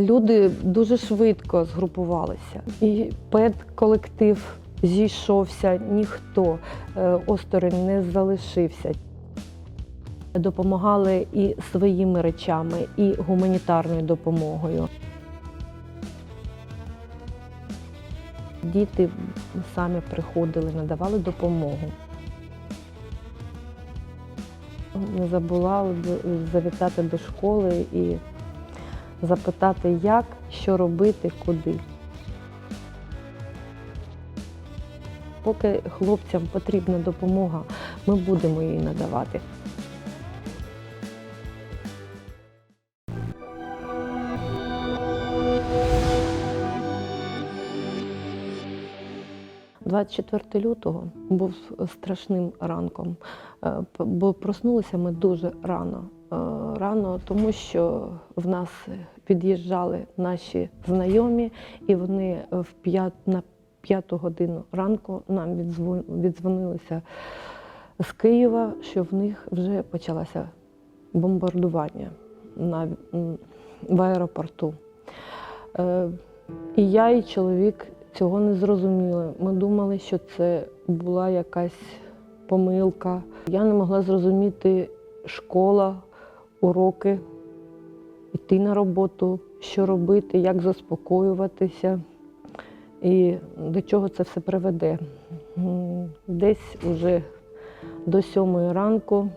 Люди дуже швидко згрупувалися. І педколектив зійшовся, ніхто е, осторонь не залишився. Допомагали і своїми речами, і гуманітарною допомогою. Діти самі приходили, надавали допомогу. Не забула завітати до школи і запитати, як, що робити, куди. Поки хлопцям потрібна допомога, ми будемо її надавати. – 24 лютого був страшним ранком, е, бо проснулися ми дуже рано. Е, Рано, тому що в нас під'їжджали наші знайомі, і вони в п'ят, на п'яту годину ранку нам віддзвонилися з Києва, що в них вже почалося бомбардування на, в аеропорту. Е, І я, і чоловік цього не зрозуміли. Ми думали, що це була якась помилка. Я не могла зрозуміти школа, уроки, йти на роботу, що робити, як заспокоюватися і до чого це все приведе. Десь уже до сьомої ранку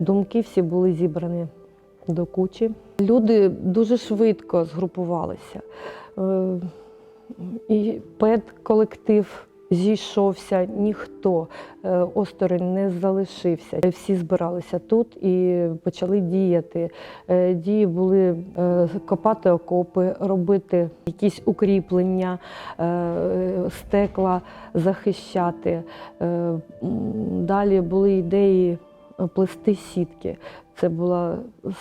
думки всі були зібрані до кучі. Люди дуже швидко згрупувалися. Е, І педколектив зійшовся, ніхто е, осторонь не залишився. Всі збиралися тут і почали діяти. Е, Дії були е, копати окопи, робити якісь укріплення, стекла захищати. Далі були ідеї плести сітки. Це була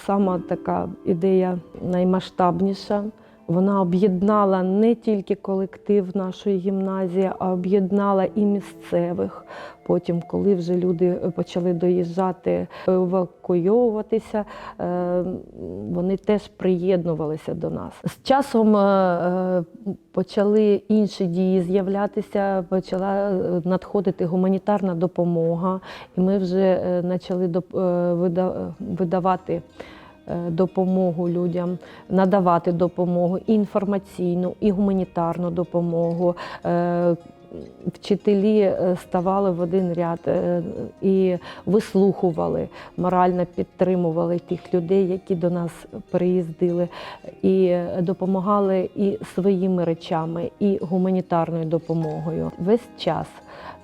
сама така ідея наймасштабніша. Вона об'єднала не тільки колектив нашої гімназії, а об'єднала і місцевих. Потім, коли вже люди почали доїжджати, евакуйовуватися, е, вони теж приєднувалися до нас. З часом е, е, почали інші дії з'являтися, почала е, надходити гуманітарна допомога, і ми вже е, почали е, видавати е, допомогу людям, надавати допомогу і інформаційну, і гуманітарну допомогу. Е, Вчителі е, ставали в один ряд е, і вислухували, морально підтримували тих людей, які до нас приїздили, і е, допомагали і своїми речами, і гуманітарною допомогою. Весь час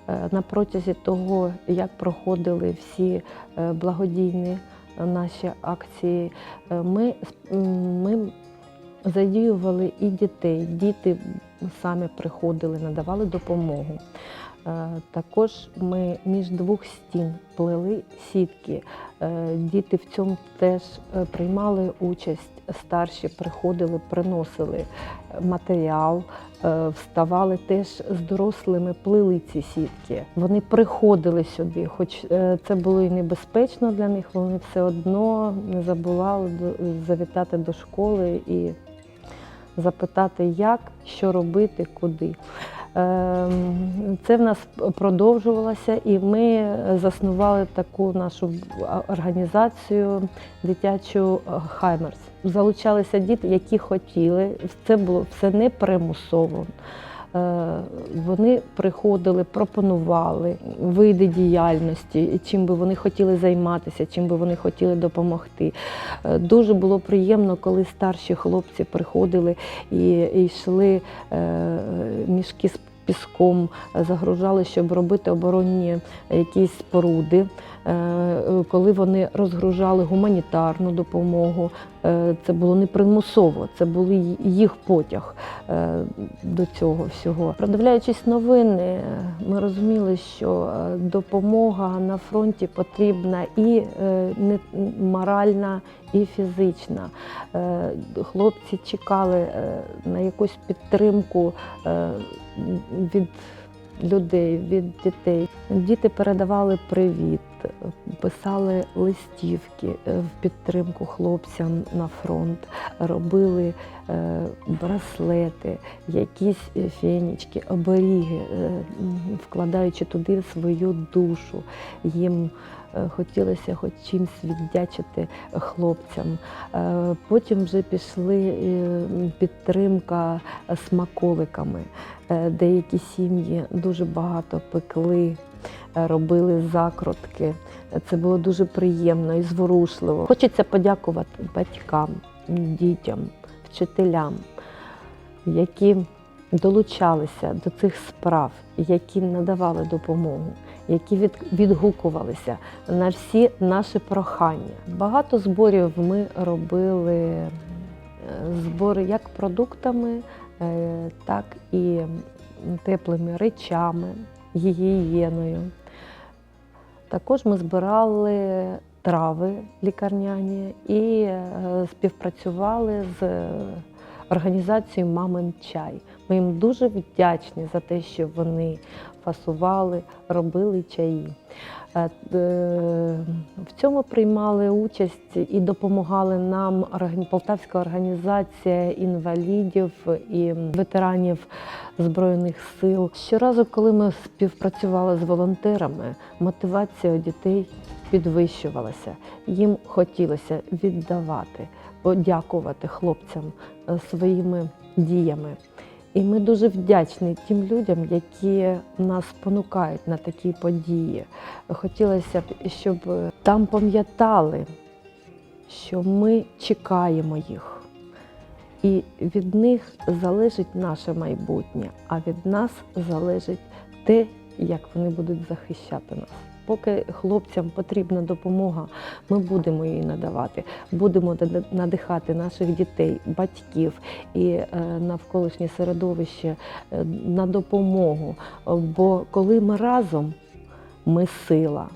е, на протязі того, як проходили всі е, благодійні наші акції, е, ми, ми задіювали і дітей. Діти самі приходили, надавали допомогу. Е, Також ми між двох стін плели сітки. Е, Діти в цьому теж е, приймали участь. Старші приходили, приносили матеріал, вставали теж з дорослими, плели ці сітки. Вони приходили сюди, хоч це було і небезпечно для них, вони все одно не забували завітати до школи і запитати, як, що робити, куди. Ем, Це в нас продовжувалося, і ми заснували таку нашу організацію дитячу Хаймерс. Залучалися діти, які хотіли. Це було все не примусово. Е, Вони приходили, пропонували види дійальності, чим би вони хотіли займатися, чим би вони хотіли допомогти. Е, Дуже було приємно, коли старші хлопці приходили і, йшли е, мішки з піском, загружали, щоб робити оборонні якісь споруди. Е, Коли вони розгружали гуманітарну допомогу, е, це було не примусово, це був їх потяг е, до цього всього. Продивляючись новини, ми розуміли, що допомога на фронті потрібна і моральна, і фізична. Хлопці чекали на якусь підтримку від людей, від дітей. Діти передавали привіт. Е, писали листівки е, в підтримку хлопцям на фронт, робили е, браслети, якісь фенічки, оберіги, вкладаючи туди свою душу. Їм хотілося хоч чимось віддячити хлопцям. Потім вже пішли підтримка смаколиками. Деякі сім'ї дуже багато пекли, робили закрутки. Це було дуже приємно і зворушливо. Хочеться подякувати батькам, дітям, вчителям, які долучалися до цих справ, які надавали допомогу, які відгукувалися на всі наші прохання. Багато зборів ми робили е, збори як продуктами, е, так і теплими речами, гігієною. Також ми збирали трави лікарняні і е, співпрацювали з організацією Мамин чай. Ми їм дуже вдячні за те, що вони фасували, робили чаї. Е, е, В цьому приймали участь і допомагали нам Полтавська організація інвалідів і ветеранів Збройних сил. Щоразу, коли ми співпрацювали з волонтерами, мотивація дітей підвищувалася. Їм хотілося віддавати, подякувати хлопцям е, своїми діями. І ми дуже вдячні тим людям, які нас спонукають на такі події. Хотілося б, щоб там пам'ятали, що ми чекаємо їх. І від них залежить наше майбутнє, а від нас залежить те, як вони будуть захищати нас. Поки хлопцям потрібна допомога, ми будемо її надавати, будемо надихати наших дітей, батьків і е, навколишнє середовище е, на допомогу. Бо коли ми разом, ми сила.